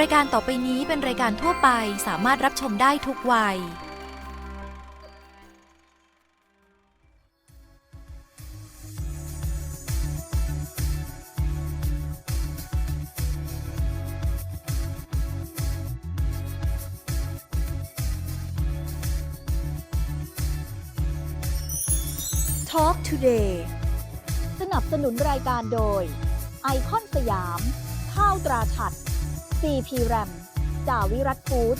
รายการต่อไปนี้เป็นรายการทั่วไปสามารถรับชมได้ทุกวัย Talk Today สนับสนุนรายการโดย ไอคอนสยาม ข้าวตราฉัด CP RAM จาวิรัตฟู้ด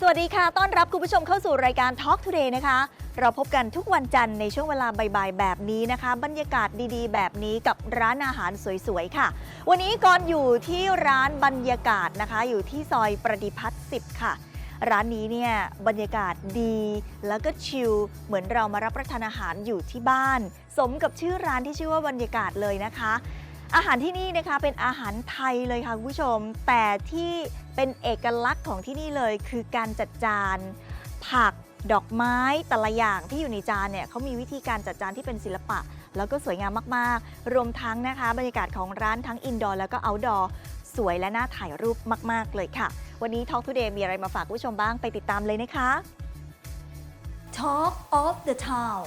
สวัสดีค่ะ ต้อนรับคุณผู้ชมเข้าสู่รายการ Talk Today นะคะ เราพบกันทุกวันจันทร์ในช่วงเวลาบ่ายๆแบบนี้นะคะ บรรยากาศดีๆ แบบนี้กับร้านอาหารสวยๆ ค่ะ วันนี้ก่อนอยู่ที่ร้านบรรยากาศนะคะ อยู่ที่ซอยประดิพัฒน์10 ค่ะร้านนี้เนี่ยบรรยากาศดี แล้วก็ชิลเหมือนเรามารับประทานอาหารอยู่ที่บ้าน สมกับชื่อร้านที่ชื่อว่าบรรยากาศเลยนะคะ อาหารที่นี่นะคะเป็นอาหารไทยเลยค่ะคุณผู้ชม แต่ที่เป็นเอกลักษณ์ของที่นี่เลยคือการจัดจาน ผักดอกไม้แต่ละอย่างที่อยู่ในจานเนี่ยเขามีวิธีการจัดจานที่เป็นศิลปะ แล้วก็สวยงามมากๆ รวมทั้งนะคะบรรยากาศของร้านทั้งอินดอร์แล้วก็เอาท์ดอร์สวยและน่าถ่ายรูปมากๆเลยค่ะ วันนี้ Talk Today มีอะไรมาฝากคุณผู้ชมบ้างไปติดตามเลยนะคะ Talk of the Town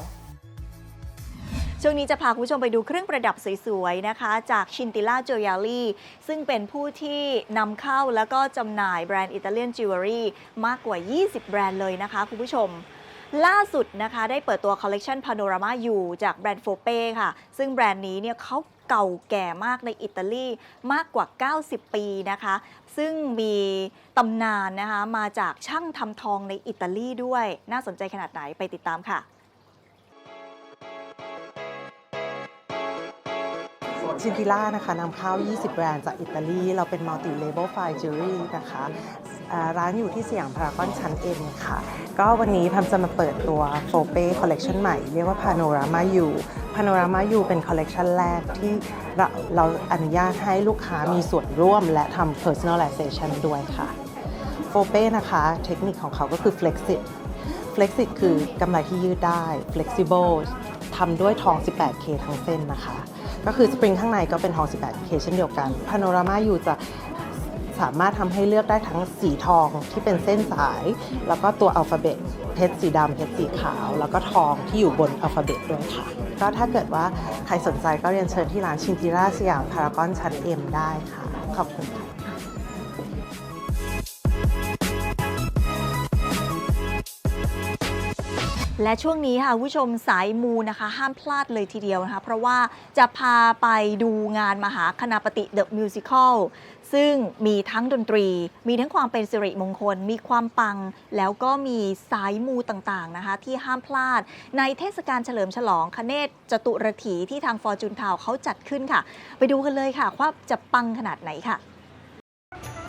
ช่วงนี้จะพาคุณผู้ชมไปดูเครื่องประดับสวยๆนะคะ จากชินติล่า j จ w ย l ลี่ซึ่งเป็นผู้ที่นำเข้าแล้วก็จำหน่ายแบรนด์อิตาเลียนจิวเวลรี่มากกว่า 20 แบรนด์เลยนะคะคุณผู้ชมล่าสุดนะคะ ได้เปิดตัวคอลเล t ชันพาโนรามาอยู่จากแบรนด์โฟเป้ค่ะ ซึ่งแบรนด์นี้เนี่ยเขาเก่าแก่มากในอิตาลีมากกว่า 90 ปีนะคะ ซึ่งมีตำนานนะคะ มาจากช่างทำทองในอิตาลีด้วย น่าสนใจขนาดไหนไปติดตามค่ะ ชินติล่านะคะนำข้าว 20 แบรนด์จากอิตาลี เราเป็น multi label fine jewelry นะคะร้านอยู่ที่สยามพารากอนชั้น M ค่ะ ก็วันนี้พัมจะมาเปิดตัวโฟเป้คอลเลกชันใหม่ เรียกว่า Panorama U Panorama U เป็นคอลเลกชันแรกที่เราเราอนุญาตให้ลูกค้ามีส่วนร่วมและทำ personalization ด้วยค่ะโฟเป้นะคะ เทคนิคของเขาก็คือ flexit flexit คือกำไรที่ยืดได้ flexible ทำด้วยทอง 18K ทั้งเส้นนะคะ ก็คือสปริงข้างในก็เป็นทอง 18K เช่นเดียวกันพาโนรามาอยู่จะสามารถทำให้เลือกได้ทั้งสีทองที่เป็นเส้นสาย แล้วก็ตัวอัลฟาเบตเพชรสีดำเพชรสีขาว แล้วก็ทองที่อยู่บนอัลฟาเบตด้วยค่ะ ก็ถ้าเกิดว่าใครสนใจก็เรียนเชิญที่ร้านชินจิราสยามพารากอนชั้น M ได้ค่ะ ขอบคุณค่ะ และช่วงนี้ค่ะผู้ชมสายมูนะคะห้ามพลาดเลยทีเดียวนะคะ เพราะว่าจะพาไปดูงานมหาคณาปฏิเดอะมิวสิควลซึ่งมีทั้งดนตรี มีทั้งความเป็นสิริมงคล มีความปัง แล้วก็มีสายมูต่างๆนะคะ ที่ห้ามพลาด ในเทศกาลเฉลิมฉลองคเนศจตุรถีที่ทางฟอร์จูนทาวเขาจัดขึ้นค่ะ ไปดูกันเลยค่ะว่าจะปังขนาดไหนค่ะ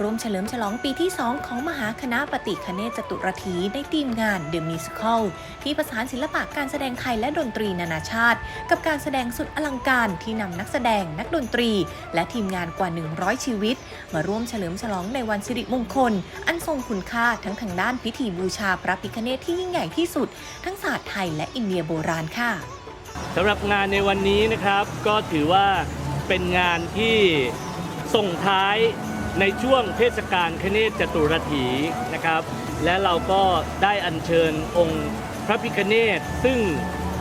ร่วมเฉลิมฉลองปีที่ 2 ของมหาคณะปฏิคเนศจตุรถีในทีมงาน The Musical ที่ประสานศิลปะการแสดงไทยและดนตรีนานาชาติ กับการแสดงสุดอลังการที่นำนักแสดงนักดนตรี และทีมงานกว่า 100 ชีวิต มาร่วมเฉลิมฉลองในวันสิริมงคล อันทรงคุณค่าทั้งทางด้านพิธีบูชาพระพิคเนศที่ยิ่งใหญ่ที่สุด ทั้งศาสตร์ไทยและอินเดียโบราณค่ะสำหรับงานในวันนี้นะครับก็ถือว่าเป็นงานที่ส่งท้าย ในช่วงเทศกาลคเนศจตุรถีนะครับ และเราก็ได้อัญเชิญองค์พระพิคเนศซึ่ง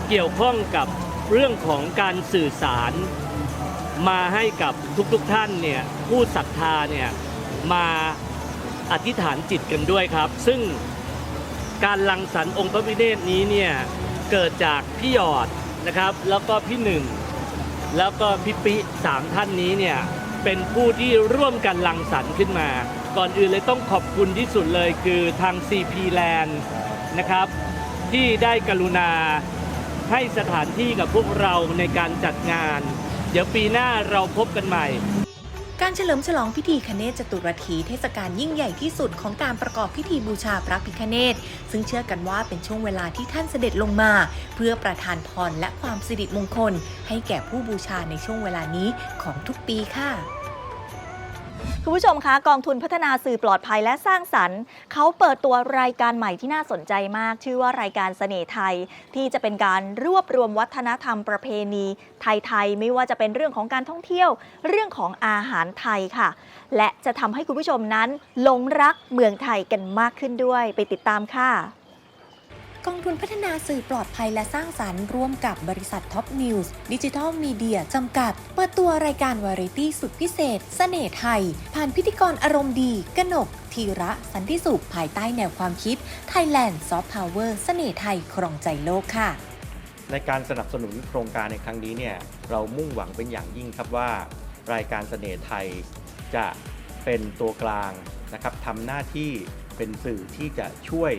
เกี่ยวข้องกับเรื่องของการสื่อสาร มาให้กับทุกๆทท่านเนี่ยผู้ศรัทธาเนี่ยมาอธิษฐานจิตกันด้วยครับ ซึ่งการลังสรรค์องค์พระพิเนศนี้เนี่ยเกิดจากพี่หยอดนะครับ แล้วก็พี่หนึ่ง แล้วก็พี่ปิสามท่านนี้เนี่ย เป็นผู้ที่ร่วมกันลังสรรค์ขึ้นมา ก่อนอื่นเลยต้องขอบคุณที่สุดเลยคือทาง CP Land นะครับ ที่ได้กรุณาให้สถานที่กับพวกเราในการจัดงาน เดี๋ยวปีหน้าเราพบกันใหม่ การเฉลิมฉลองพิธีคเนศจตุรถีเทศกาลยิ่งใหญ่ที่สุดของการประกอบพิธีบูชาพระพิคเนศซึ่งเชื่อกันว่าเป็นช่วงเวลาที่ท่านเสด็จลงมา เพื่อประทานพรและความสิริมงคล ให้แก่ผู้บูชาในช่วงเวลานี้ของทุกปีค่ะ คุณผู้ชมคะกองทุนพัฒนาสื่อปลอดภัยและสร้างสรรค์เขาเปิดตัวรายการใหม่ที่น่าสนใจมาก ชื่อว่ารายการเสน่ห์ไทย ที่จะเป็นการรวบรวมวัฒนธรรมประเพณี ไทยๆไม่ว่าจะเป็นเรื่องของการท่องเที่ยว เรื่องของอาหารไทยค่ะ และจะทำให้คุณผู้ชมนั้นหลงรักเมืองไทยกันมากขึ้นด้วย ไปติดตามค่ะ กองทุนพัฒนาสื่อปลอดภัยและสร้างสรรค์ร่วมกับบริษัทท็อปนิวส์ดิจิทัลมีเดียจำกัด เปิดตัวรายการวาไรตี้สุดพิเศษเสน่ห์ไทย ผ่านพิธีกรอารมณ์ดีกนกธีระสันติสุขภายใต้แนวความคิด Thailand Soft Power เสน่ห์ไทยครองใจโลกค่ะ ในการสนับสนุนโครงการในครั้งนี้เนี่ยเรามุ่งหวังเป็นอย่างยิ่งครับว่า รายการเสน่ห์ไทยจะเป็นตัวกลางนะครับทำหน้าที่เป็นสื่อที่จะช่วย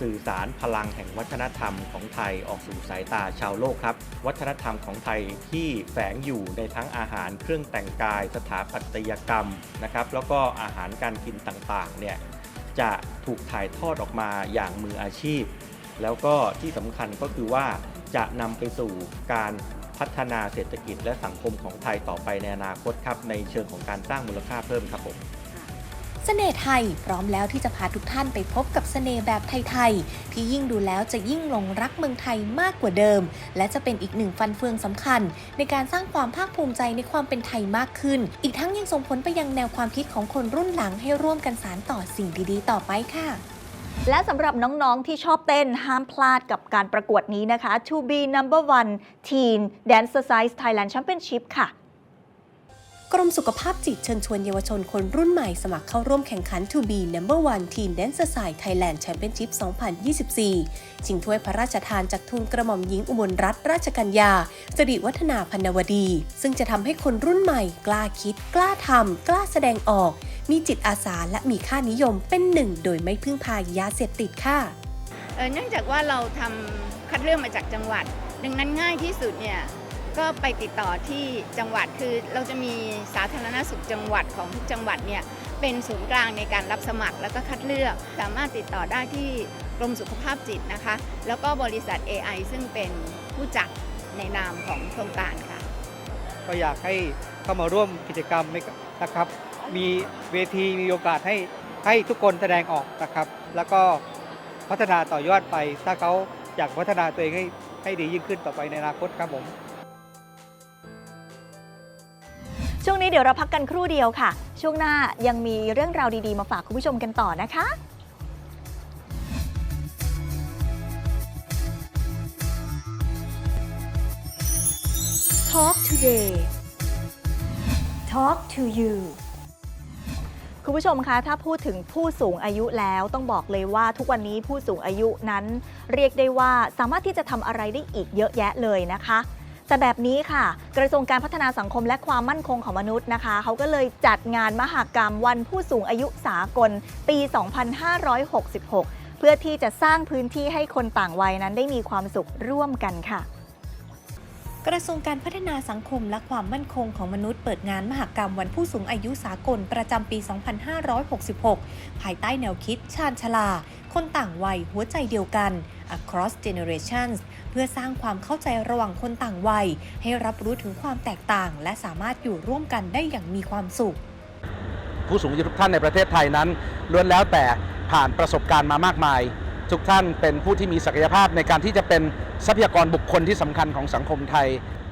สื่อสารพลังแห่งวัฒนธรรมของไทยออกสู่สายตาชาวโลกครับ วัฒนธรรมของไทยที่แฝงอยู่ในทั้งอาหารเครื่องแต่งกาย สถาปัตยกรรมนะครับแล้วก็อาหารการกินต่างๆเนี่ยจะถูกถ่ายทอดออกมาอย่างมืออาชีพ แล้วก็ที่สำคัญก็คือว่าจะนำไปสู่การพัฒนาเศรษฐกิจและสังคมของไทยต่อไปในอนาคตครับในเชิงของการสร้างมูลค่าเพิ่มครับผม เสน่ห์ไทยพร้อมแล้วที่จะพาทุกท่านไปพบกับเสน่ห์แบบไทยๆ ที่ยิ่งดูแล้วจะยิ่งหลงรักเมืองไทยมากกว่าเดิม และจะเป็นอีกหนึ่งฟันเฟืองสำคัญ ในการสร้างความภาคภูมิใจในความเป็นไทยมากขึ้น อีกทั้งยังส่งผลไปยังแนวความคิดของคนรุ่นหลังให้ร่วมกันสานต่อสิ่งดีๆ ต่อไปค่ะและสำหรับน้องๆ ที่ชอบเต้นห้ามพลาดกับการประกวดนี้นะคะ To be number one teen Dance size Thailand Championship ค่ะ กรมสุขภาพจิตเชิญชวนเยาวชนคนรุ่นใหม่สมัครเข้าร่วมแข่งขัน To be Number One Teen Dancer Side Thailand Championship 2024 ชิงถ้วยพระราชทานจากทุนกระหม่อมหญิงอุบลรัตนราชกัญญาสิริวัฒนาพันวดี ซึ่งจะทำให้คนรุ่นใหม่ กล้าคิด กล้าทำกล้าแสดงออก มีจิตอาสาและมีค่านิยมเป็นหนึ่ง โดยไม่พึ่งพายาเสพติดค่ะเอ่อเนื่องจากว่าเราทำคัดเลือกมาจากจังหวัด ดังนั้นง่ายที่สุดเนี่ย ก็ไปติดต่อที่จังหวัดคือเราจะมีสาธารณสุขจังหวัดของทุกจังหวัดเนี่ยเป็นศูนย์กลางในการรับสมัครแล้วก็คัดเลือก สามารถติดต่อได้ที่กรมสุขภาพจิตนะคะ แล้วก็บริษัท AI ซึ่งเป็นผู้จัดในนามของโครงการค่ะ ก็อยากให้เข้ามาร่วมกิจกรรมนะครับ มีเวทีมีโอกาสให้ให้ทุกคนแสดงออกนะครับ แล้วก็พัฒนาต่อยอดไป ถ้าเขาอยากพัฒนาตัวเองให้ให้ดียิ่งขึ้นต่อไปในอนาคตครับผม นี้เดี๋ยวเราพักกันครู่เดียวค่ะ ช่วงหน้ายังมีเรื่องราวดีๆ มาฝากคุณผู้ชมกันต่อนะคะ Talk today Talk to you คุณผู้ชมคะถ้าพูดถึงผู้สูงอายุแล้วต้องบอกเลยว่าทุกวันนี้ผู้สูงอายุนั้น เรียกได้ว่าสามารถที่จะทำอะไรได้อีกเยอะแยะเลยนะคะ แต่แบบนี้ค่ะ กระทรวงการพัฒนาสังคมและความมั่นคงของมนุษย์นะคะ เขาก็เลยจัดงานมหากรรมวันผู้สูงอายุสากล ปี 2566 เพื่อที่จะสร้างพื้นที่ให้คนต่างวัยนั้นได้มีความสุขร่วมกันค่ะ กระทรวงการพัฒนาสังคมและความมั่นคงของมนุษย์เปิดงานมหกรรมวันผู้สูงอายุสากลประจำปี 2566 ภายใต้แนวคิดชาญชลา คนต่างวัยหัวใจเดียวกัน across generations เพื่อสร้างความเข้าใจระหว่างคนต่างวัย ให้รับรู้ถึงความแตกต่าง และสามารถอยู่ร่วมกันได้อย่างมีความสุข ผู้สูงอายุทุกท่านในประเทศไทยนั้นล้วนแล้วแต่ผ่านประสบการณ์มามากมาย ทุกท่านเป็นผู้ที่มีศักยภาพในการที่จะเป็นทรัพยากรบุคคลที่สำคัญของสังคมไทย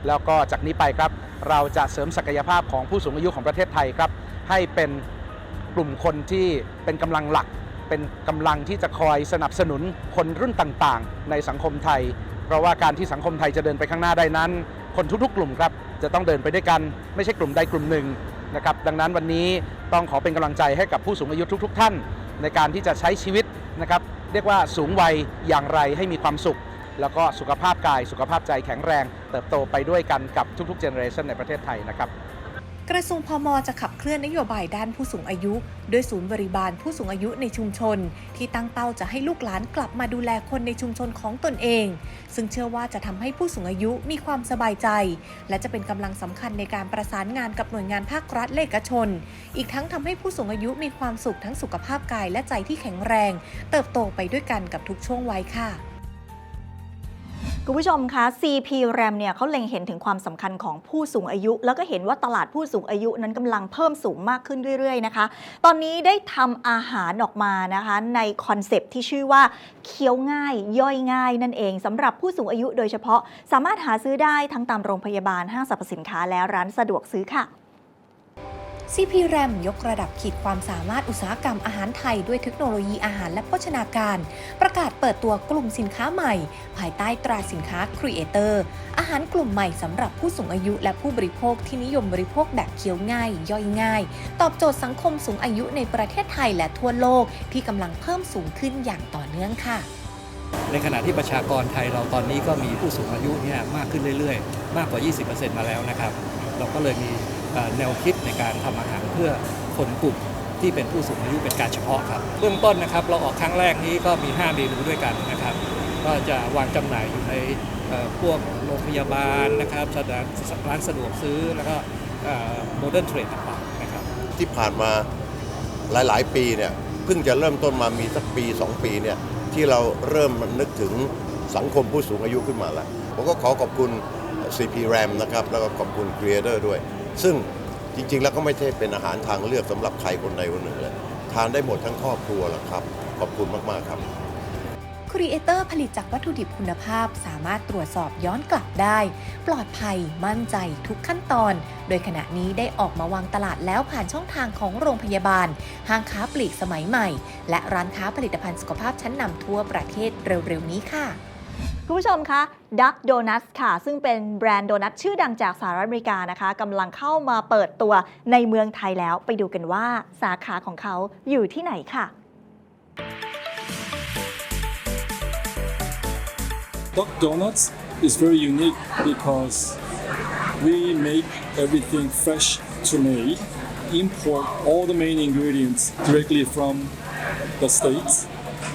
แล้วก็จากนี้ไปครับ เราจะเสริมศักยภาพของผู้สูงอายุของประเทศไทยครับ ให้เป็นกลุ่มคนที่เป็นกำลังหลัก เป็นกำลังที่จะคอยสนับสนุนคนรุ่นต่างๆ ในสังคมไทย เพราะว่าการที่สังคมไทยจะเดินไปข้างหน้าได้นั้น คนทุกๆ กลุ่มครับจะต้องเดินไปด้วยกัน ไม่ใช่กลุ่มใดกลุ่มหนึ่งนะครับดังนั้นวันนี้ต้องขอเป็นกำลังใจให้กับผู้สูงอายุทุก ๆ ท่าน ในการที่จะใช้ชีวิตนะครับ เรียกว่าสูงวัยอย่างไรให้มีความสุข แล้วก็สุขภาพกาย สุขภาพใจแข็งแรง เติบโตไปด้วยกันกับทุกๆเจเนอเรชันในประเทศไทยนะครับ กระทรวงพมจะขับเคลื่อนนโยบายด้านผู้สูงอายุโดยศูนย์บริบาลผู้สูงอายุในชุมชน ที่ตั้งเป้าจะให้ลูกหลานกลับมาดูแลคนในชุมชนของตนเอง ซึ่งเชื่อว่าจะทำให้ผู้สูงอายุมีความสบายใจ และจะเป็นกำลังสำคัญในการประสานงานกับหน่วยงานภาครัฐและเอกชน อีกทั้งทำให้ผู้สูงอายุมีความสุขทั้งสุขภาพกายและใจที่แข็งแรง เติบโตไปด้วยกันกับทุกช่วงวัยค่ะ คุณผู้ชมคะ CP RAM เนี่ยเขาเล็งเห็นถึงความสำคัญของผู้สูงอายุ แล้วก็เห็นว่าตลาดผู้สูงอายุนั้นกำลังเพิ่มสูงมากขึ้นเรื่อยๆนะคะ ตอนนี้ได้ทำอาหารออกมานะคะในคอนเซปที่ชื่อว่าเคี้ยวง่ายย่อยง่ายนั่นเองสำหรับผู้สูงอายุโดยเฉพาะสามารถหาซื้อได้ทั้งตามโรงพยาบาลห้างสรรพสินค้าและร้านสะดวกซื้อค่ะ CP RAM ยกระดับขีดความสามารถอุตสาหกรรมอาหารไทยด้วยเทคโนโลยีอาหารและโภชนาการ ประกาศเปิดตัวกลุ่มสินค้าใหม่ ภายใต้ตราสินค้า Creator อาหารกลุ่มใหม่สำหรับผู้สูงอายุและผู้บริโภคที่นิยมบริโภคแบบเคี้ยวง่าย ย่อยง่าย ตอบโจทย์สังคมสูงอายุในประเทศไทยและทั่วโลกที่กำลังเพิ่มสูงขึ้นอย่างต่อเนื่องค่ะในขณะที่ประชากรไทยเราตอนนี้ก็มีผู้สูงอายุเนี่ยมากขึ้นเรื่อยๆ มากกว่า 20%มาแล้วนะครับ เราก็เลยมี แนวคิดในการทำอาหารเพื่อคนกลุ่มที่เป็นผู้สูงอายุเป็นการเฉพาะครับเบื้องต้นนะครับเราออกครั้งแรกนี้ก็มี 5 เมนูด้วยกันนะครับ ก็จะวางจำหน่ายอยู่ในพวกโรงพยาบาลนะครับสถานร้านสะดวกซื้อแล้วก็โมเดิร์นเทรดต่างๆนะครับที่ผ่านมาหลายๆ ปีเนี่ยเพิ่งจะเริ่มต้นมามีสักปี 2 ปีเนี่ยที่เราเริ่มนึกถึงสังคมผู้สูงอายุขึ้นมาแล้ว ผมก็ขอขอบคุณ CP RAM นะครับ แล้วก็ขอบคุณ Creator ด้วย ซึ่งจริงๆ แล้วก็ไม่ใช่เป็นอาหารทางเลือกสำหรับใครคนใดคนหนึ่งเลยทานได้หมดทั้งครอบครัวหละครับ ขอบคุณมากๆครับครีเอเตอร์ผลิตจากวัตถุดิบคุณภาพสามารถตรวจสอบย้อนกลับได้ ปลอดภัยมั่นใจทุกขั้นตอน โดยขณะนี้ได้ออกมาวางตลาดแล้วผ่านช่องทางของโรงพยาบาล ห้างค้าปลีกสมัยใหม่ และร้านค้าผลิตภัณฑ์สุขภาพชั้นนำทั่วประเทศเร็วๆนี้ค่ะ คุณผู้ชมคะ Duck Donuts ค่ะ ซึ่งเป็นแบรนด์โดนัทชื่อดังจากสหรัฐอเมริกานะคะกำลังเข้ามาเปิดตัวในเมืองไทยแล้วไปดูกันว่าสาขาของเขาอยู่ที่ไหนค่ะ Duck Donuts is very unique because we make everything fresh to made, import all the main ingredients directly from the states.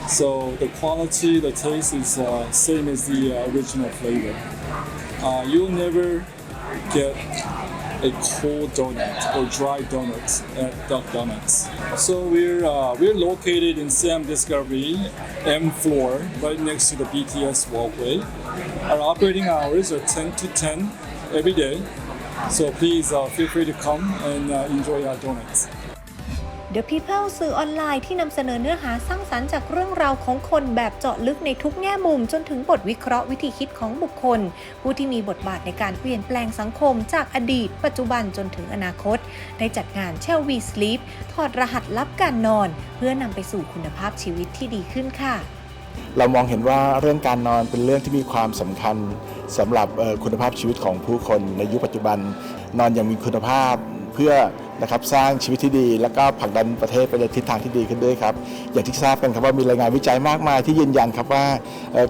So the quality, the taste is uh, same as the uh, original flavor. Uh, you'll never get a cold donut or dry donut at Duck Donuts. So we're uh, we're located in Sam Discovery M floor, right next to the BTS walkway. Our operating hours are 10 to 10 every day. So please uh, feel free to come and uh, enjoy our donuts. The People สื่อออนไลน์ที่นำเสนอเนื้อหาสร้างสรรค์จากเรื่องราวของคนแบบเจาะลึกในทุกแง่มุม จนถึงบทวิเคราะห์วิธีคิดของบุคคล ผู้ที่มีบทบาทในการเปลี่ยนแปลงสังคมจากอดีต ปัจจุบันจนถึงอนาคต ได้จัดงาน Shall We Sleep ถอดรหัสลับการนอน เพื่อนำไปสู่คุณภาพชีวิตที่ดีขึ้นค่ะเรามองเห็นว่าเรื่องการนอนเป็นเรื่องที่มีความสำคัญสำหรับคุณภาพชีวิตของผู้คนในยุคปัจจุบัน นอนอย่างมีคุณภาพเพื่อ นะครับสร้างชีวิตที่ดี แล้วก็ผลักดันประเทศไปในทิศทางที่ดีขึ้นด้วยครับอย่างที่ทราบกันครับว่ามีรายงานวิจัยมากมายที่ยืนยันครับว่า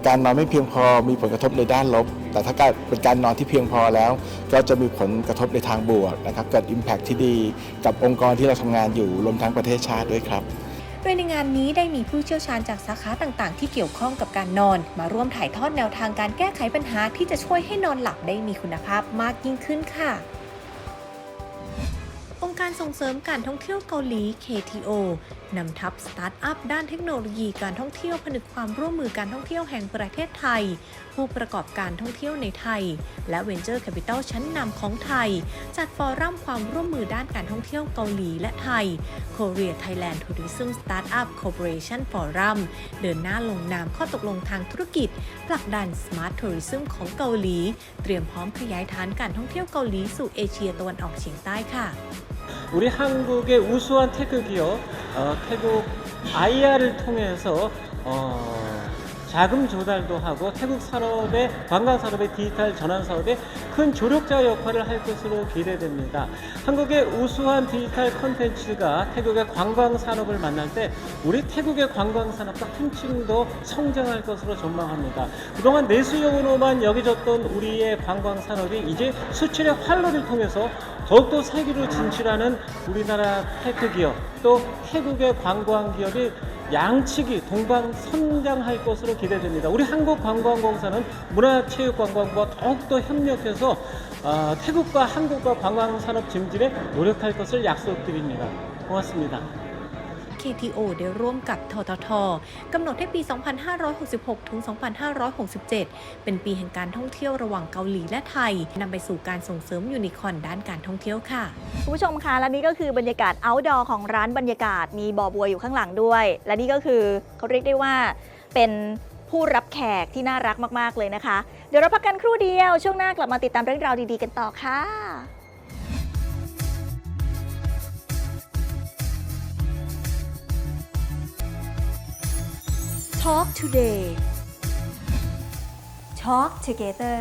การนอนไม่เพียงพอมีผลกระทบในด้านลบ แต่ถ้าการเป็นการนอนที่เพียงพอแล้ว ก็จะมีผลกระทบในทางบวกนะครับเกิด Impact ที่ดีกับองค์กรที่เราทำงานอยู่รวมทั้งประเทศชาติด้วยครับโดยในงานนี้ได้มีผู้เชี่ยวชาญจากสาขาต่างๆ ที่เกี่ยวข้องกับการนอน มาร่วมถ่ายทอดแนวทางการแก้ไขปัญหาที่จะช่วยให้นอนหลับได้มีคุณภาพมากยิ่งขึ้นค่ะ องค์การส่งเสริมการท่องเที่ยวเกาหลี KTO นำทัพสตาร์ทอัพด้านเทคโนโลยีการท่องเที่ยวผนึกความร่วมมือการท่องเที่ยวแห่งประเทศไทย ผู้ประกอบการท่องเที่ยวในไทย และ Venture Capital ชั้นนำของไทย จัดฟอรัมความร่วมมือด้านการท่องเที่ยวเกาหลีและไทย Korea Thailand Tourism Startup Corporation Forum เดินหน้าลงนามข้อตกลงทางธุรกิจ ผลักดัน Smart Tourism ของเกาหลี เตรียมพร้อมขยายฐานการท่องเที่ยวเกาหลีสู่เอเชียตะวันออกเฉียงใต้ค่ะ 우리 한국의 우수한 태극 기업 어, 태국 IR을 통해서 어, 자금 조달도 하고 태국 산업의 관광 산업의 디지털 전환 사업에 큰 조력자 역할을 할 것으로 기대됩니다. 한국의 우수한 디지털 컨텐츠가 태국의 관광 산업을 만날 때 우리 태국의 관광 산업도 한층 더 성장할 것으로 전망합니다. 그동안 내수용으로만 여겨졌던 우리의 관광 산업이 이제 수출의 활로를 통해서 더욱더 세계로 진출하는 우리나라 테크 기업 또 태국의 관광 기업이 양측이 동방 선장할 것으로 기대됩니다. 우리 한국관광공사는 문화체육관광부와 더욱더 협력해서 어, 태국과 한국과 관광산업 증진에 노력할 것을 약속드립니다. 고맙습니다. KTO ได้ร่วมกับทททกำหนดให้ปี 2566 ถึง 2567 เป็นปีแห่งการท่องเที่ยวระหว่างเกาหลีและไทยนำไปสู่การส่งเสริมยูนิคอนด้านการท่องเที่ยวค่ะ คุณผู้ชมคะและนี่ก็คือบรรยากาศ outdoor ของร้านบรรยากาศมีบ่อบัวอยู่ข้างหลังด้วย และนี่ก็คือเขาเรียกได้ว่าเป็นผู้รับแขกที่น่ารักมาก ๆ เลยนะคะ เดี๋ยวเราพักกันครู่เดียว ช่วงหน้ากลับมาติดตามเรื่องราวดี ๆ กันต่อค่ะ Talk Today Talk Together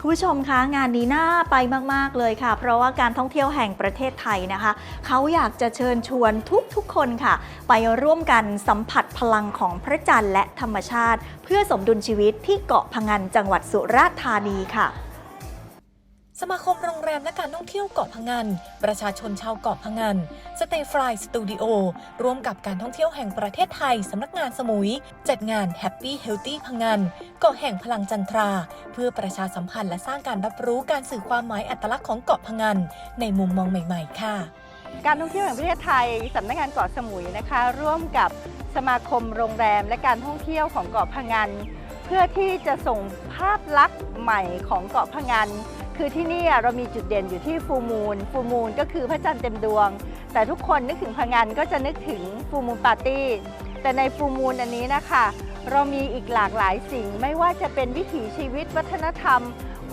คุณผู้ชมคะงานนี้น่าไปมาก ๆ เลยค่ะ เพราะว่าการท่องเที่ยวแห่งประเทศไทยนะคะ เขาอยากจะเชิญชวนทุก ๆ คนค่ะ ไปร่วมกันสัมผัสพลังของพระจันทร์และธรรมชาติ เพื่อสมดุลชีวิตที่เกาะพะงันจังหวัดสุราษฎร์ธานีค่ะ สมาคมโรงแรมและการท่องเที่ยวเกาะพะงัน ประชาชนชาวเกาะพะงัน สเตย์ฟลายสตูดิโอ ร่วมกับการท่องเที่ยวแห่งประเทศไทย สำนักงานสมุย จัดงาน Happy Healthy พะงัน เกาะแห่งพลังจันทรา เพื่อประชาสัมพันธ์และสร้างการรับรู้การสื่อความหมายอัตลักษณ์ของเกาะพะงัน ในมุมมองใหม่ ๆ ค่ะ การท่องเที่ยวแห่งประเทศไทย สำนักงานเกาะสมุยนะคะ ร่วมกับสมาคมโรงแรมและการท่องเที่ยวของเกาะพะงัน เพื่อที่จะส่งภาพลักษณ์ใหม่ของเกาะพะงัน คือที่นี่เรามีจุดเด่นอยู่ที่ฟูมูลฟูมูลก็คือพระจันทร์เต็มดวง แต่ทุกคนนึกถึงพะงันก็จะนึกถึงฟูมูลปาร์ตี้ แต่ในฟูมูลอันนี้นะคะ เรามีอีกหลากหลายสิ่ง ไม่ว่าจะเป็นวิถีชีวิตวัฒนธรรม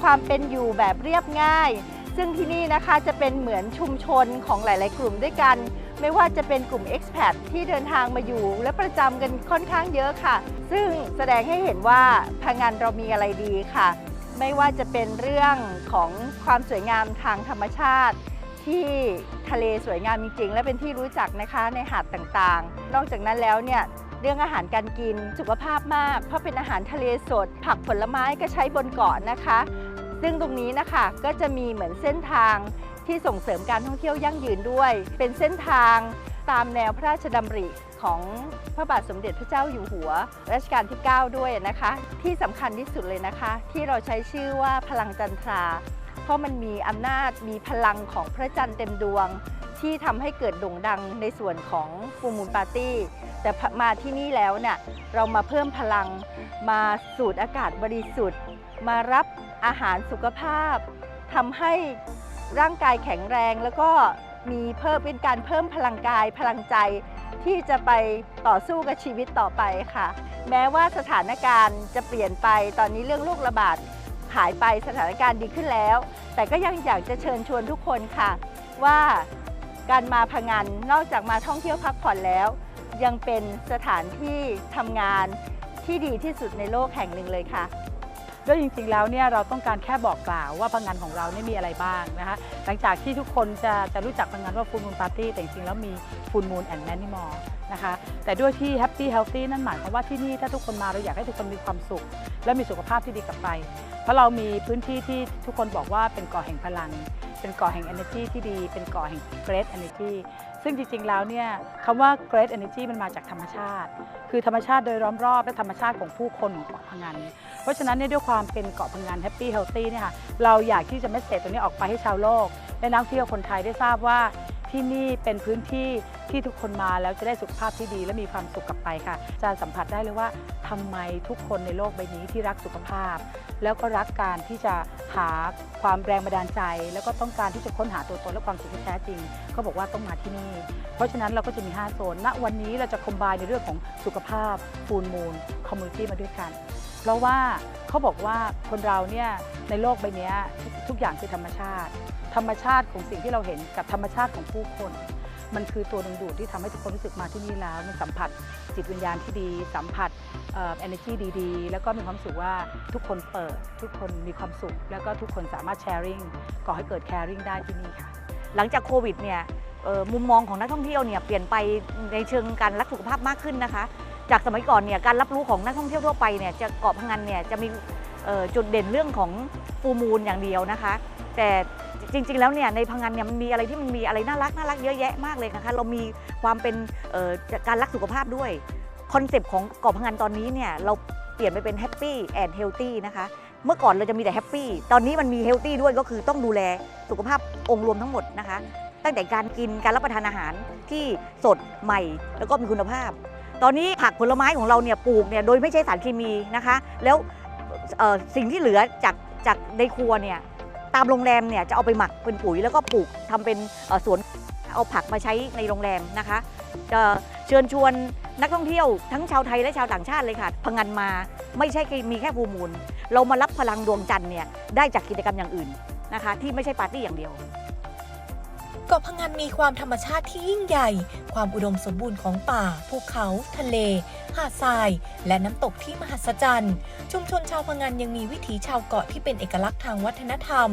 ความเป็นอยู่แบบเรียบง่าย ซึ่งที่นี่นะคะจะเป็นเหมือนชุมชนของหลาย ๆ กลุ่มด้วยกัน ไม่ว่าจะเป็นกลุ่ม expat ที่เดินทางมาอยู่ และประจำกันค่อนข้างเยอะค่ะ ซึ่งแสดงให้เห็นว่าพังงานเรามีอะไรดีค่ะ ไม่ว่าจะเป็นเรื่องของความสวยงามทางธรรมชาติ ที่ทะเลสวยงามจริงๆ และเป็นที่รู้จักนะคะในหาดต่างๆ นอกจากนั้นแล้วเนี่ยเรื่องอาหารการกินสุขภาพมาก เพราะเป็นอาหารทะเลสด ผักผลไม้ก็ใช้บนเกาะนะคะ ซึ่งตรงนี้นะคะก็จะมีเหมือนเส้นทางที่ส่งเสริมการท่องเที่ยวยั่งยืนด้วย เป็นเส้นทางตามแนวพระราชดำริ ของพระบาทสมเด็จพระเจ้าอยู่หัวรัชกาลที่ 9 ด้วยนะคะ ที่สำคัญที่สุดเลยนะคะ ที่เราใช้ชื่อว่าพลังจันทรา เพราะมันมีอำนาจมีพลังของพระจันทร์เต็มดวง ที่ทำให้เกิดโด่งดังในส่วนของฟูมูลปาร์ตี้แต่มาที่นี่แล้วเนี่ยเรามาเพิ่มพลังมาสูดอากาศบริสุทธิ์ มารับอาหารสุขภาพทำให้ร่างกายแข็งแรงแล้วก็มีเพิ่มเป็นการเพิ่มพลังกายพลังใจ ที่จะไปต่อสู้กับชีวิตต่อไปค่ะ แม้ว่าสถานการณ์จะเปลี่ยนไปตอนนี้เรื่องโรคระบาดหายไปสถานการณ์ดีขึ้นแล้ว แต่ก็ยังอยากจะเชิญชวนทุกคนค่ะ ว่าการมาพังงานนอกจากมาท่องเที่ยวพักผ่อนแล้ว ยังเป็นสถานที่ทำงานที่ดีที่สุดในโลกแห่งหนึ่งเลยค่ะ ด้วยจริงๆแล้วเนี่ยเราต้องการแค่บอกกล่าวว่าพังงานของเราเนี่ยมีอะไรบ้างนะคะหลังจากที่ทุกคนจะจะรู้จักพังงานว่าฟูลมูลปาร์ตี้แต่จริงๆแล้วมีฟูลมูลแอนด์แมนิมอลนะคะแต่ด้วยที่แฮปปี้เฮลตี้นั่นหมายความว่าที่นี่ถ้าทุกคนมาเราอยากให้ทุกคนมีความสุข และมีสุขภาพที่ดีกลับไป เพราะเรามีพื้นที่ที่ทุกคนบอกว่าเป็นเกาะแห่งพลัง เป็นเกาะแห่ง energy ที่ดี เป็นเกาะแห่ง great energy ซึ่งจริง ๆ แล้วเนี่ยคำว่า great energy มันมาจากธรรมชาติ คือธรรมชาติโดยล้อมรอบและธรรมชาติของผู้คนของเกาะพังงานเพราะฉะนั้นเนี่ยด้วยความเป็นเกาะพังงาน Happy Healthy เนี่ยค่ะเราอยากที่จะเมสเซจตรงนี้ออกไปให้ชาวโลก และนักท่องเที่ยวคนไทยได้ทราบว่า ที่นี่เป็นพื้นที่ที่ทุกคนมาแล้วจะได้สุขภาพที่ดีและมีความสุขกลับไปค่ะจะสัมผัสได้เลยว่าทำไมทุกคนในโลกใบนี้ที่รักสุขภาพ แล้วก็รักการที่จะหาความแรงบันดาลใจ แล้วก็ต้องการที่จะค้นหาตัวตนและความสุขที่แท้จริง ก็บอกว่าต้องมาที่นี่ เพราะฉะนั้นเราก็จะมี 5 โซนณวันนี้เราจะคอมบายในเรื่องของสุขภาพฟูลมูลคอมมูนิตี้มาด้วยกัน เพราะว่าเขาบอกว่าคนเราเนี่ยในโลกใบนี้ทุกอย่างคือธรรมชาติ ธรรมชาติของสิ่งที่เราเห็นกับธรรมชาติของผู้คน มันคือตัวดึงดูดที่ทำให้ทุกคนรู้สึกมาที่นี่แล้ว มันสัมผัสจิตวิญญาณที่ดี สัมผัสเอ่อ energy ดีๆ แล้วก็มีความสึกว่าทุกคนเปิด ทุกคนมีความสุข แล้วก็ทุกคนสามารถ sharing ก่อให้เกิด caring ได้ที่นี่ค่ะ หลังจากโควิดเนี่ยมุมมองของนักท่องเที่ยวเนี่ยเปลี่ยนไปในเชิงการรักสุขภาพมากขึ้นนะคะ จากสมัยก่อนเนี่ยการรับรู้ของนักท่องเที่ยวทั่วไปเนี่ยจะเกาะพังงันเนี่ยจะมีเอ่อจุดเด่นเรื่องของฟูมูลอย่างเดียวนะคะ แต่ จริง ๆ แล้วเนี่ยในพังงันเนี่ยมันมีอะไรที่มันมีอะไรน่ารักน่ารักเยอะแยะมากเลยนะคะ เรามีความเป็นการรักสุขภาพด้วยคอนเซปต์ของเกาะพังงันตอนนี้เนี่ยเราเปลี่ยนไปเป็นแฮปปี้แอนด์เฮลตี้นะคะเมื่อก่อนเราจะมีแต่แฮปปี้ตอนนี้มันมีเฮลตี้ด้วยก็คือต้องดูแลสุขภาพองค์รวมทั้งหมดนะคะ ตั้งแต่การกินการรับประทานอาหารที่สดใหม่ แล้วก็มีคุณภาพ ตอนนี้ผักผลไม้ของเราเนี่ยปลูกเนี่ยโดยไม่ใช้สารเคมีนะคะ แล้วสิ่งที่เหลือจากจากในครัวเนี่ย ตามโรงแรมเนี่ยจะเอาไปหมักเป็นปุ๋ยแล้วก็ปลูกทำเป็นสวนเอาผักมาใช้ในโรงแรมนะคะจะเชิญชวนนักท่องเที่ยวทั้งชาวไทยและชาวต่างชาติเลยค่ะพังงานมาไม่ใช่มีแค่ภูมูล เรามารับพลังดวงจันทร์เนี่ยได้จากกิจกรรมอย่างอื่นนะคะ ที่ไม่ใช่ปาร์ตี้อย่างเดียว เกาะพะงันมีความธรรมชาติที่ยิ่งใหญ่ ความอุดมสมบูรณ์ของป่า ภูเขา ทะเล หาดทราย และน้ำตกที่มหัศจรรย์ ชุมชนชาวพะงันยังมีวิถีชาวเกาะที่เป็นเอกลักษณ์ทางวัฒนธรรม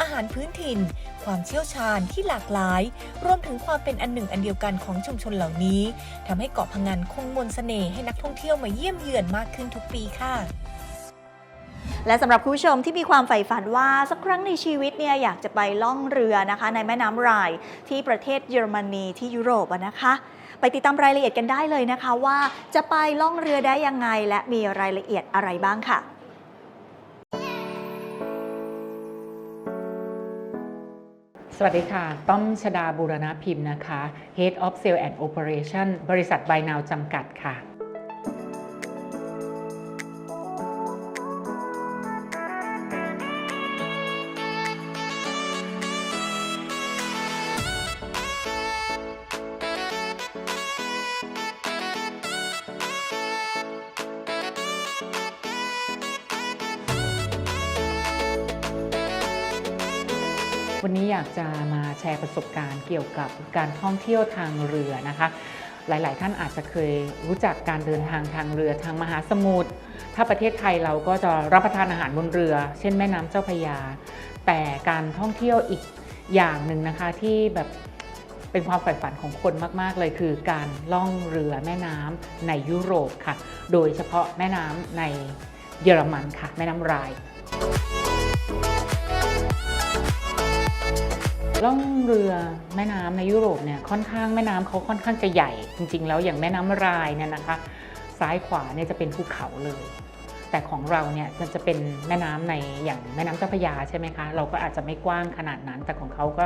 อาหารพื้นถิ่น ความเชี่ยวชาญที่หลากหลาย รวมถึงความเป็นอันหนึ่งอันเดียวกันของชุมชนเหล่านี้ทำให้เกาะพะงันคงมนต์เสน่ห์ให้นักท่องเที่ยวมาเยี่ยมเยือนมากขึ้นทุกปีค่ะ และสำหรับคุณผู้ชมที่มีความใฝ่ฝันว่าสักครั้งในชีวิตเนี่ยอยากจะไปล่องเรือนะคะ ในแม่น้ำไรน์ที่ประเทศเยอรมนีที่ยุโรปนะคะ ไปติดตามรายละเอียดกันได้เลยนะคะ ว่าจะไปล่องเรือได้ยังไง และมีรายละเอียดอะไรบ้างค่ะสวัสดีค่ะ ต้อมชดาบูรณพิมพ์นะคะ Head of sales and Operation บริษัท b บ n o w จำกัดค่ะ วันนี้อยากจะมาแชร์ประสบการณ์เกี่ยวกับการท่องเที่ยวทางเรือนะคะ หลาย ๆ ท่านอาจจะเคยรู้จักการเดินทางทางเรือทางมหาสมุทร ถ้าประเทศไทยเราก็จะรับประทานอาหารบนเรือ เช่นแม่น้ำเจ้าพระยา แต่การท่องเที่ยวอีกอย่างหนึ่งนะคะที่แบบเป็นความใฝ่ฝันของคนมาก ๆ เลยคือการล่องเรือแม่น้ำในยุโรปค่ะ โดยเฉพาะแม่น้ำในเยอรมันค่ะ แม่น้ำไรน์ ล่องเรือแม่น้ำในยุโรปเนี่ยค่อนข้างแม่น้ำเขาค่อนข้างจะใหญ่ จริง ๆ แล้วอย่างแม่น้ำรายเนี่ยนะคะ ซ้ายขวาเนี่ยจะเป็นภูเขาเลย แต่ของเราเนี่ยมันจะเป็นแม่น้ำในอย่างแม่น้ำเจ้าพระยาใช่ไหมคะเราก็อาจจะไม่กว้างขนาดนั้น แต่ของเขาก็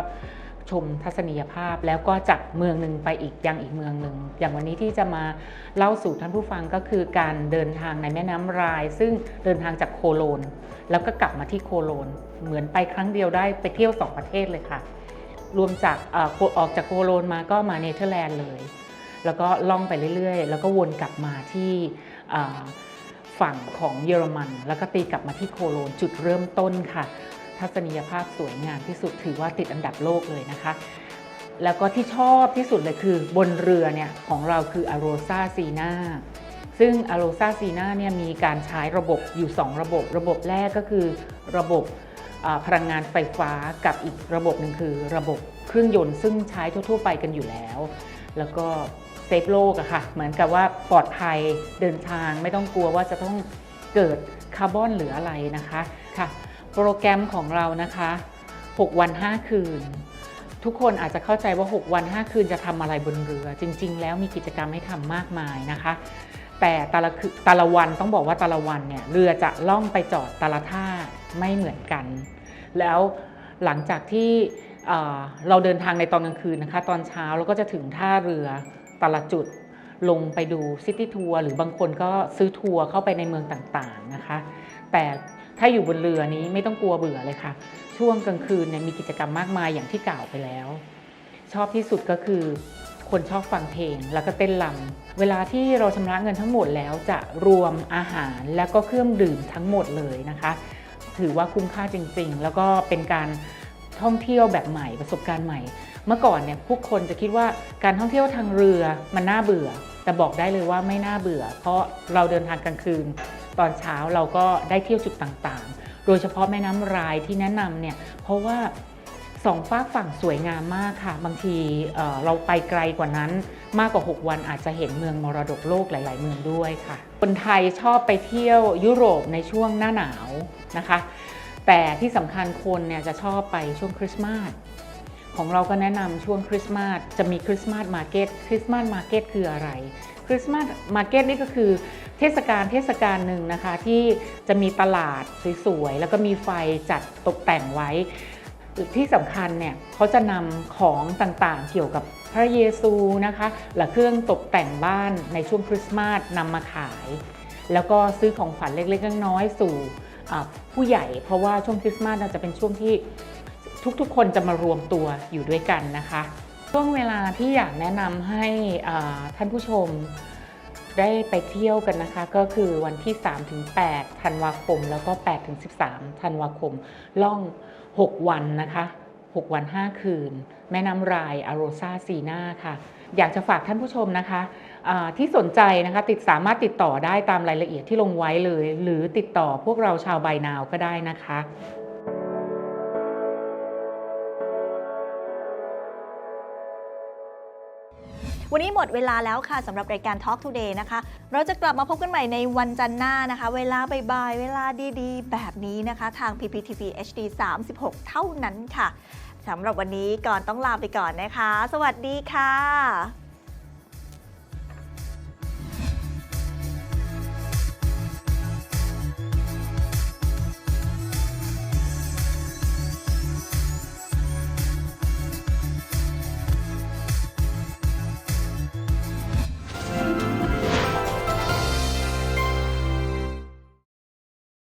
ชมทัศนียภาพแล้วก็จากเมืองหนึ่งไปอีกยังอีกเมืองหนึ่งอย่างวันนี้ที่จะมาเล่าสู่ท่านผู้ฟังก็คือการเดินทางในแม่น้ำราย ซึ่งเดินทางจากโคโลน แล้วก็กลับมาที่โคโลน เหมือนไปครั้งเดียวได้ไปเที่ยวสองประเทศเลยค่ะ รวมจากอออกจากโคโลนมาก็มาเนเธอร์แลนด์เลย แล้วก็ล่องไปเรื่อยๆ แล้วก็วนกลับมาที่ฝั่งของเยอรมัน แล้วก็ตีกลับมาที่โคโลนจุดเริ่มต้นค่ะ ทัศนียภาพสวยงามที่สุดถือว่าติดอันดับโลกเลยนะคะ แล้วก็ที่ชอบที่สุดเลยคือบนเรือเนี่ยของเราคืออโรซาซีนาซึ่งอโรซาซีนาเนี่ยมีการใช้ระบบอยู่ 2 ระบบ ระบบแรกก็คือระบบ พลังงานไฟฟ้ากับอีกระบบหนึ่งคือ ระบบเครื่องยนต์ซึ่งใช้ทั่ว ๆ ไปกันอยู่แล้ว แล้วก็เซฟโลกอะค่ะ เหมือนกับว่าปลอดภัยเดินทางไม่ต้องกลัวว่าจะต้องเกิดคาร์บอนหรืออะไรนะคะค่ะ โปรแกรมของเรานะคะ 6 วัน 5 คืน ทุกคนอาจจะเข้าใจว่า 6 วัน 5 คืนจะทำอะไรบนเรือ จริง ๆ แล้วมีกิจกรรมให้ทำมากมายนะคะ แต่แต่ละคือแต่ละวันต้องบอกว่าแต่ละวันเนี่ยเรือจะล่องไปจอดแต่ละท่าไม่เหมือนกัน แล้วหลังจากที่เอ่อเราเดินทางในตอนกลางคืนนะคะ ตอนเช้าเราก็จะถึงท่าเรือแต่ละจุดลงไปดูซิตี้ทัวร์หรือบางคนก็ซื้อทัวร์เข้าไปในเมืองต่างๆนะคะ แต่ถ้าอยู่บนเรือนี้ไม่ต้องกลัวเบื่อเลยค่ะ ช่วงกลางคืนเนี่ยมีกิจกรรมมากมายอย่างที่กล่าวไปแล้ว ชอบที่สุดก็คือ คนชอบฟังเพลงแล้วก็เต้นรำเวลาที่เราชำระเงินทั้งหมดแล้วจะรวมอาหารแล้วก็เครื่องดื่มทั้งหมดเลยนะคะ ถือว่าคุ้มค่าจริง ๆ แล้วก็เป็นการท่องเที่ยวแบบใหม่ประสบการณ์ใหม่ เมื่อก่อนเนี่ยผู้คนจะคิดว่าการท่องเที่ยวทางเรือมันน่าเบื่อ แต่บอกได้เลยว่าไม่น่าเบื่อ เพราะเราเดินทางกลางคืน ตอนเช้าเราก็ได้เที่ยวจุดต่างๆ โดยเฉพาะแม่น้ำรายที่แนะนำเนี่ยเพราะว่า สองฝากฝั่งสวยงามมากค่ะ บางทีเอ่อเราไปไกลกว่านั้นมากกว่า 6 วันอาจจะเห็นเมืองมรดกโลกหลาย ๆ เมืองด้วยค่ะ คนไทยชอบไปเที่ยวยุโรปในช่วงหน้าหนาวนะคะ แต่ที่สำคัญคนเนี่ยจะชอบไปช่วงคริสต์มาสของเราก็แนะนำช่วงคริสต์มาสจะมีคริสต์มาสมาร์เก็ตคริสต์มาสมาร์เก็ตคืออะไรคริสต์มาสมาร์เก็ตนี่ก็คือเทศกาลเทศกาลหนึ่งนะคะที่จะมีตลาดสวยๆแล้วก็มีไฟจัดตกแต่งไว้ ที่สำคัญเนี่ยเขาจะนำของต่างๆ เกี่ยวกับพระเยซูนะคะและเครื่องตกแต่งบ้านในช่วงคริสต์มาสนำมาขาย แล้วก็ซื้อของขวัญเล็กๆน้อยๆสู่ผู้ใหญ่ เพราะว่าช่วงคริสต์มาสน่าจะเป็นช่วงที่ทุกๆ คนจะมารวมตัวอยู่ด้วยกันนะคะ ช่วงเวลาที่อยากแนะนำให้ท่านผู้ชมได้ไปเที่ยวกันนะคะ ก็คือวันที่ 3-8ธันวาคม แล้วก็ 8-13ธันวาคมล่อง 6 วันนะคะ 6 วัน 5 คืน แม่น้ำรายอโรซาซีนาค่ะ อยากจะฝากท่านผู้ชมนะคะที่สนใจนะคะติดสามารถติดต่อได้ตามรายละเอียดที่ลงไว้เลย หรือติดต่อพวกเราชาวใบนาวก็ได้นะคะ วันนี้หมดเวลาแล้วค่ะสำหรับรายการ Talk Today นะคะ เราจะกลับมาพบกันใหม่ในวันจันทร์หน้านะคะ เวลาบ่ายๆเวลาดีๆ แบบนี้นะคะ ทาง PPTV HD 36 เท่านั้นค่ะสำหรับวันนี้ก่อนต้องลาไปก่อนนะคะ สวัสดีค่ะ